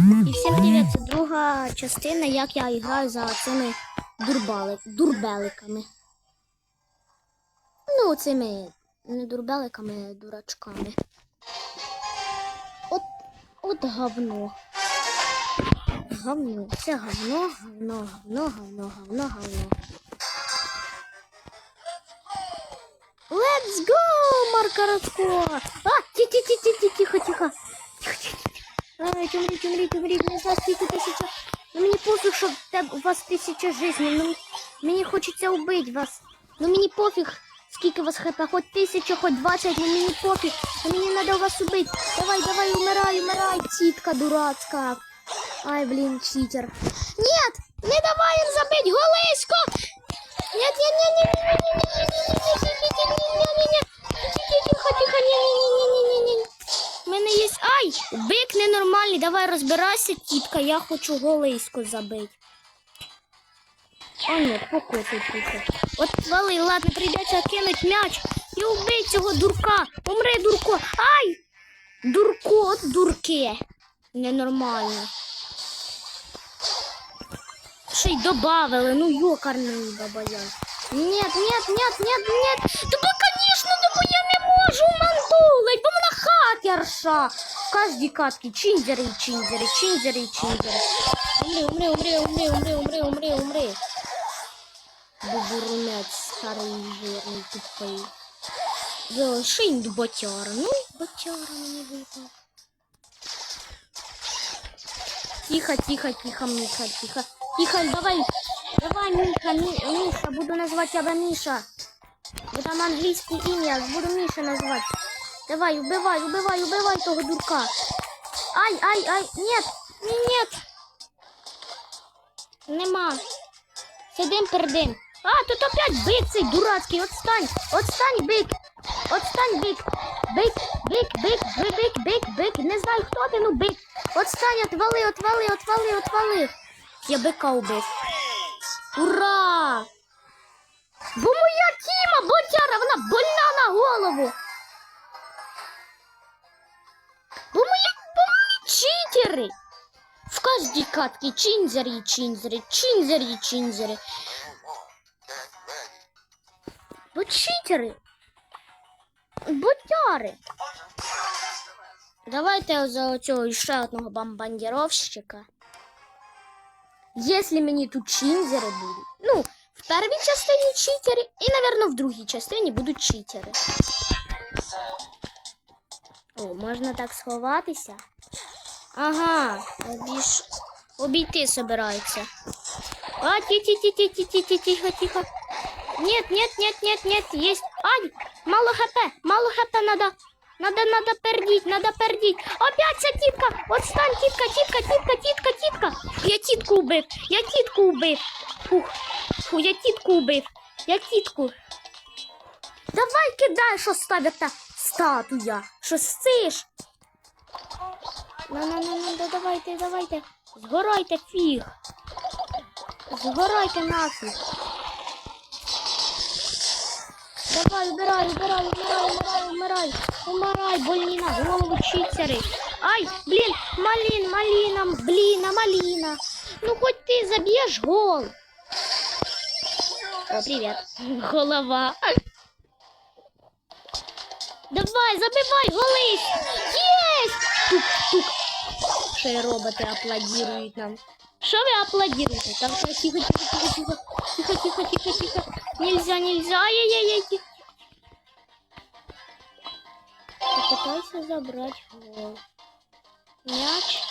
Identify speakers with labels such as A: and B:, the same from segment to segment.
A: І всім привіт! Це друга частина, як я граю за цими дурбеликами. Ну, цими не дурбеликами, а дурачками. От, от говно. Говно. Це говно, говно, говно, говно, говно, говно. Let's go, Марка Радко! А, тихо, тихо. Тихо, тихо, тихо. Давайте, умріть, умріть, умріть, не знаю, скільки тисяча. Ну мені пофіг, що у вас тисяча жизней. Ну, мені хочеться убити вас. Ну мені пофіг, скільки у вас хп, хоч тисяча, хоч двадцять, ну мені пофіг. Ну мені треба вас убити. Давай, давай, умирай, умирай, тітка дурацька. Ай, блін, читер. Нет, не давай їм забити, голисько! Нет, нет, нет, нет, нет, нет, нет, нет, нет, нет, нет, нет, нет, Тихо, тихо, ні, ні, ні, ні, ні, ні, ні. Мене є. Ай! Бик ненормальний. Давай розбирайся, тітка, я хочу голиську забити. А ні, покоцай тихо. От вали, ладно, прийдеться кинуть м'яч і убий цього дурка. Умри, дурко. Ай! Дурко, от дурке. Ненормально. Ще й добавили, ну йокарний бабаян. Нет, нет, нет, нет, нет. Да конечно, да Кажу мандула, бо вона хакерша. В кожній катки чинзери, чинзери, чинзери, чинзери. Умри, умри, умри, умри, умри, умри, умри, умри. Бубурунець старий жирний тупий. Залишень до батяра. Ну, батяра мені випав. Тихо, тихо, тихо, Миша, тихо. Тихо, давай. Давай, Миша, Миша, буду называть тебя Миша. Бо там англійське ім'я, буду Миша назвати. Давай, убивай, убивай, убивай того дурка. Ай, ай, ай, нет, ні, нет. Нема. Сидим, пердим. А, тут опять бик цей дурацький, отстань, отстань, бик. Отстань, бик. Бик, бик, бик, бик, бик, бик, бик. Не знаю, хто ти, ну бик. Отстань, отвали, отвали, отвали, отвали. Я бика убив. Ура! Бо моя Тіма, ботяра, вона больна на голову. Бо мої, бо мої читери. В кожній катці чинзери і чинзери, чинзери і чинзери. Бо читери. Ботяри. Давайте за цього ще одного бомбардировщика. Если мені тут читери будуть. Ну, в першій частині читери і, напевно, в другій частині будуть читери. О, можна так сховатися. Ага, обіж... обійти собираються. А, ті ті ті ті ті ті ті тихо, тихо. Нет, нет, нет, нет, нет, есть. Ай, мало хп, мало хп надо. Надо, надо пердіть, надо пердіть. Опять ця тітка. Отстань, тітка, тітка, тітка, тітка, тітка. Я тітку убив, я тітку убив. Фух, фу, я тітку убив. Я тітку. Давай кидай, що ставить та статуя. Що сиш? Ну, ну, ну, ну, да, давайте, давайте. Згорайте фіг. Згорайте нафіг. Давай, убирай, убирай, убирай, умирай, умирай. Умирай, больні на голову читери. Ай, блін, малін, маліна, блін, маліна. Ну хоч ти заб'єш гол. О, привіт. Голова. Давай, забивай, голись. Єсть! Тук-тук. Ще роботи аплодирують нам. Що ви аплодируєте? Там тихо, тихо, тихо, тихо, тихо, тихо, тихо, тихо. Нельзя, нельзя, ай-яй-яй. тихо. Попытайся забрать гол. Мяч.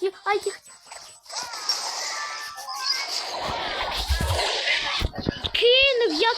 A: Тихо, ай, тихо, тихо. Я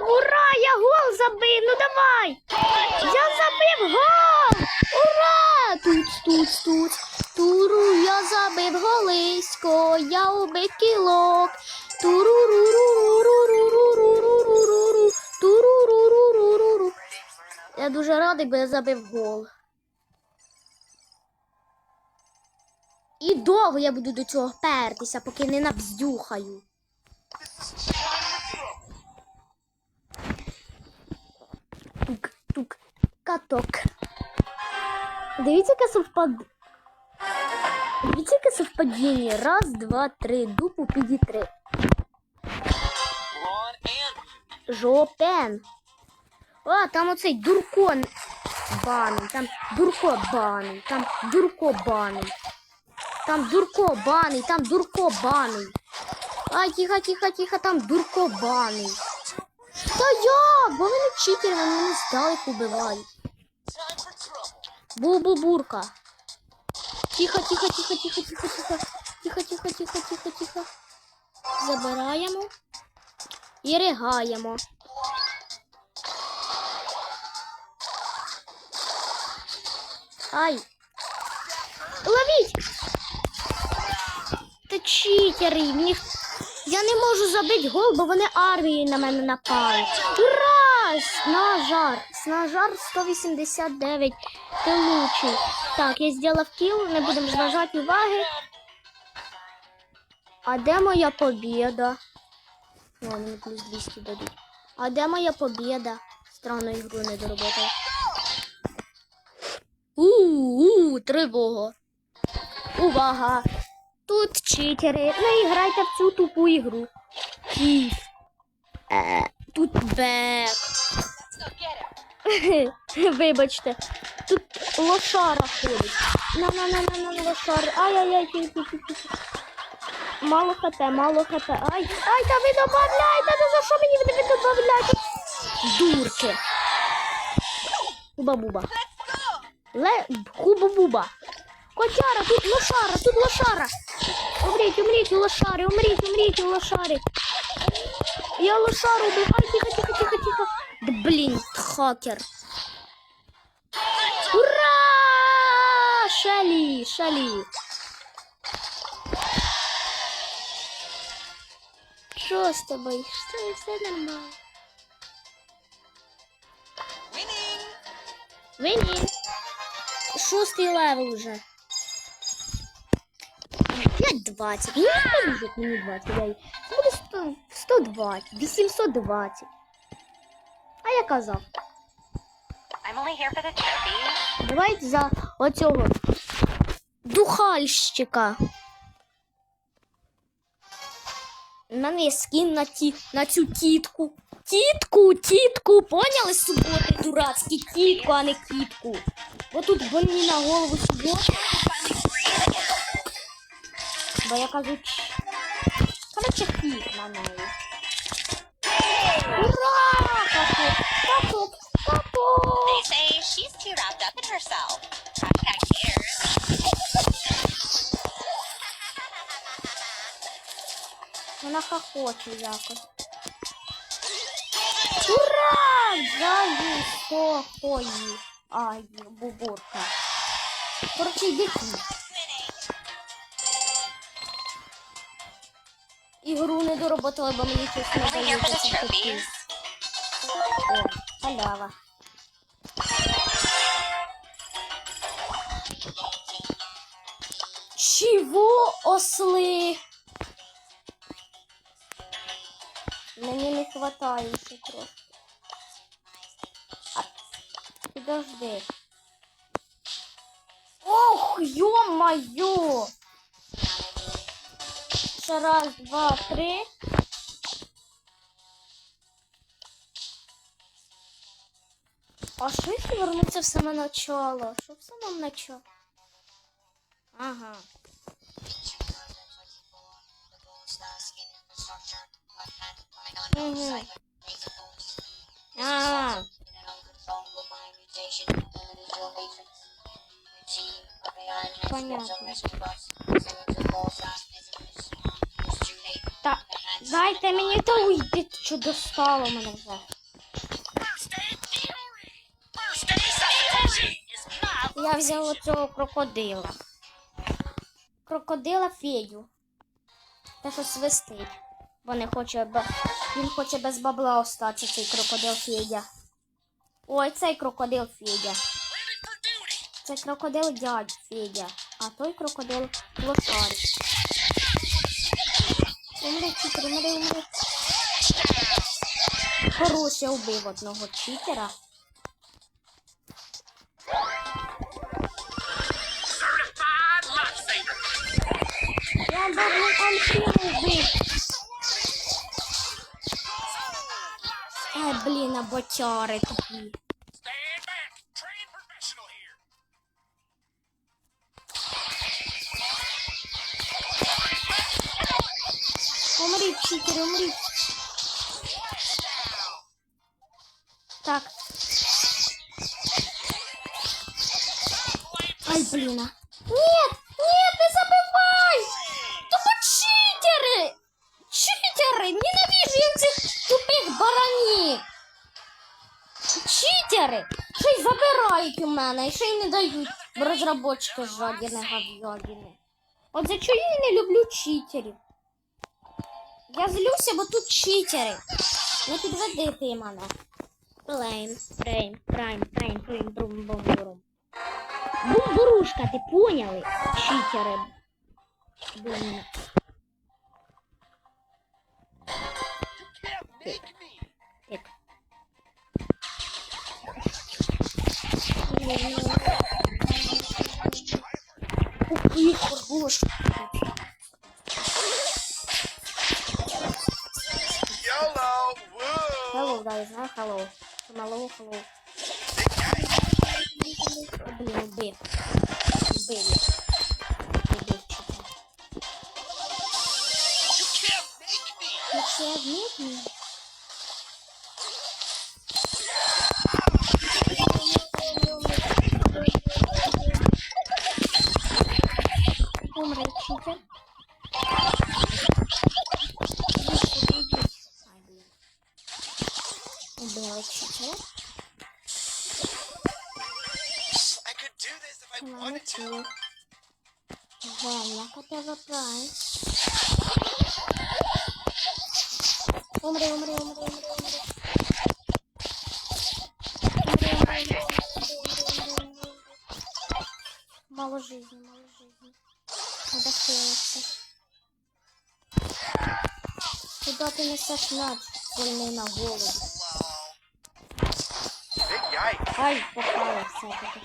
A: ура, я гол забив, ну давай. Я забив гол! Ура! Тут, тут, тут, туру, я забив голисько, я убив кілок. Туру-ру-ру-ру-ру-ру-ру-ру-ру-ру. Туру-ру-ру-ру-ру-ру. Я дуже радий, бо я забив гол. І довго я буду до цього пертися, поки не набздюхаю. Тук-тук, каток. Дивіться, яке совпад... Дивіться, яке совпадіння. Раз, два, три. Дупу піді три. Жопен. О, там оцей дурко баний, там дурко баний, там дурко баний. Там дурко баний, там дурко баний. Ай, тихо, тихо, тихо, там дурко баний. Та як? Бо вони читери, вони мене здалеку убивають. Бу-бу-бурка. Тихо, тихо, тихо, тихо, тихо, тихо. Тихо, тихо, тихо, тихо, тихо. Забираємо і ригаємо. Ай. Ловіть! Та читери, мені... Я не можу забити гол, бо вони армією на мене напали. Ура! Снажар! Снажар 189. Ти лучший. Так, я зробив кіл, не будемо зважати уваги. А де моя побіда? О, мені плюс 200 дадуть. А де моя побіда? Странно ігру не дороботала. У-у-у, тривога. Увага! Тут читери. Не грайте в цю тупу ігру. Кіф. Е, тут бек. Вибачте. Тут лошара ходить. на на на на на на лошари. Ай-яй-яй. Мало хп, мало хп. Ай, ай, та ви добавляйте, та за що мені ви не добавляєте? Дурки. Хуба-буба. Ле... Хуба-буба. Котяра, тут лошара, тут лошара. Умріть, умріть, лошари, умріть, умріть, лошари. Я лошару убив. Ай, тихо, тихо, тихо, тихо. Да блін, хакер. Ура! Шалі, шалі. Що з тобою? Що все нормально?
B: Winning.
A: Винні. Шостий левел уже. 520. Ну, не поможуть мені 20. Я... їй- Це буде 100, 120, 820. Я казав.
C: I'm only here for the trophies.
A: Давайте за оцього духальщика. У мене є скін на, ті, на цю тітку. Тітку, тітку, поняли суботи дурацькі? Тітку, а не кітку. Бо тут больні на голову суботи. Бо я кажу, коротше, кіт на неї. Ура!
C: They say she's too wrapped up in herself. Hashtag cheers.
A: Вона хохоче якось. Ура! Заю сохої. Ай, бубурка. Короче, йди. Ігру не дороботала, бо мені щось не
C: I'm
A: О, халява. Чего осли? Мені не хватає ще трошки. А, підожди. Ох, ё-моё! Раз, два, три. А що якщо вернуться в саме начало? Що в самому начало? Ага. Угу. Ага. Понятно. Та дайте мені та уйди, що достало мене вже. Я взяв оцього крокодила. Крокодила Федю. Те, що свистить. Бо не хоче, бе- він хоче без бабла остатися, цей крокодил Федя. Ой, цей крокодил Федя. Це крокодил дядь Федя, а той крокодил лошарик. Умри, читер, умри, умри. Хорош, я вбив одного читера.
B: Э, Ай, блін, аботяри тупые!
A: Умри, читер, умри. Так. Ай, блин. А. Нет! Забирають у мене, і ще й не дають розробочки жадіни гав'ядіни. От за чого я не люблю читерів? Я злюся, бо тут читери. Не підведи ти мене. Плейм, прейм, прайм, прайм, прейм, брум, бум, бурум. Бумбурушка, ти поняли? Читери.
B: Can't make me.
A: Їх. Hello, guys, а? Hello. Hello, hello. Блін, убив. Убив. Убив.
B: You can't make me.
A: Венна, тебе прайм. Умри, умри, умри, умри, умри. Умри, умри, умри, умри, умри. Мало жизни, мало жизни. Надо хилиться. Куда ти несеш мяч, больний на голову? Ай, попала все-таки.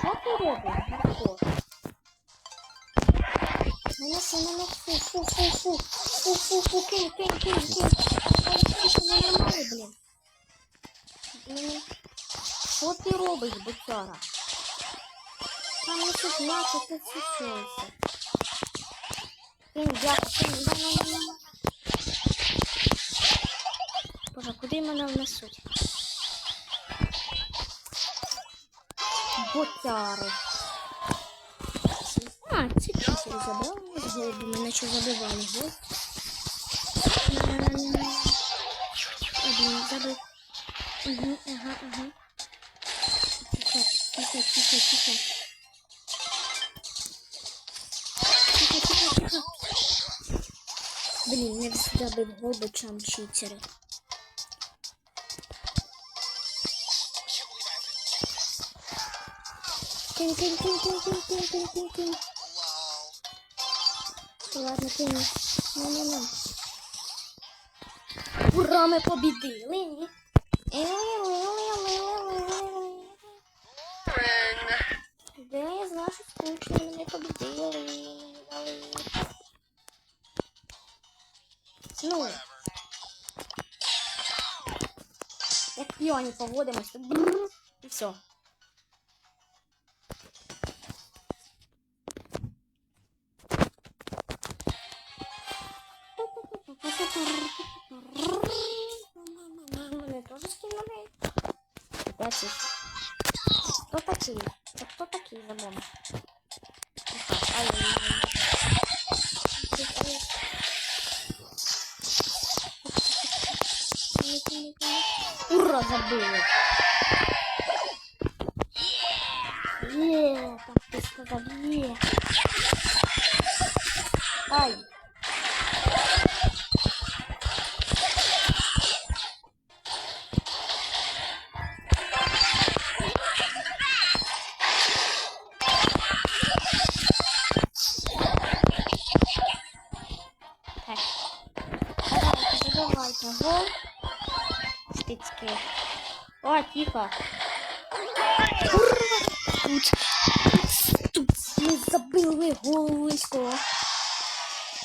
A: Що ти робиш, Марко? Нанеси, нанеси, фу, фу, фу, фу, фу, фу, кинь, кинь, кинь, кинь. Ай, тихо, не нормально, блін. Блін. Що ти робиш, бутяра? Там не тут м'ясо, ти сушуєшся. Кинь, дяку, кинь, на, на, на. Боже, куди мене внесуть? Ботяри. А, це чисел забрав. Голуби мене що забивали. Гол. Один забив. Угу, ага, ага. Тихо, тихо, тихо, тихо. Тихо, тихо, тихо. Блін, не забив гол, бо чам читери. Кинь, Ладно, ти не. Ну, Не-не-не. Ура, ми побідили. Де з наших кучів не побідили. Ну. Як пьоні поводимося. І все. takich. Po takich. Po takich zabłonach. No,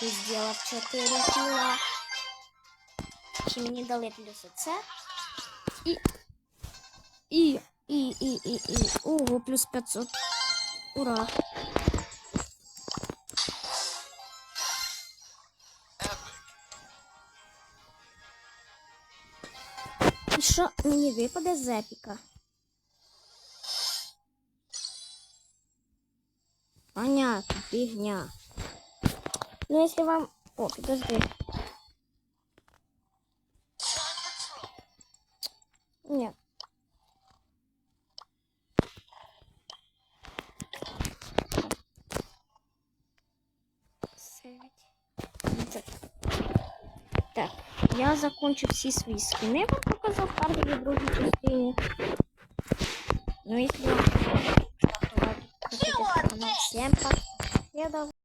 A: Ти зробив 4 кіла. Ще мені дали плюс. І. І, і, і, і. Ого, плюс 500. Ура. І що мені випаде з епіка? Понятно, фигня. Ну, если вам... О, подожди. Нет. Сейвить. Так. Так, я закончу всі свої скини, вам показав в першій і другій частині. Ну, если вам Game Pass ya da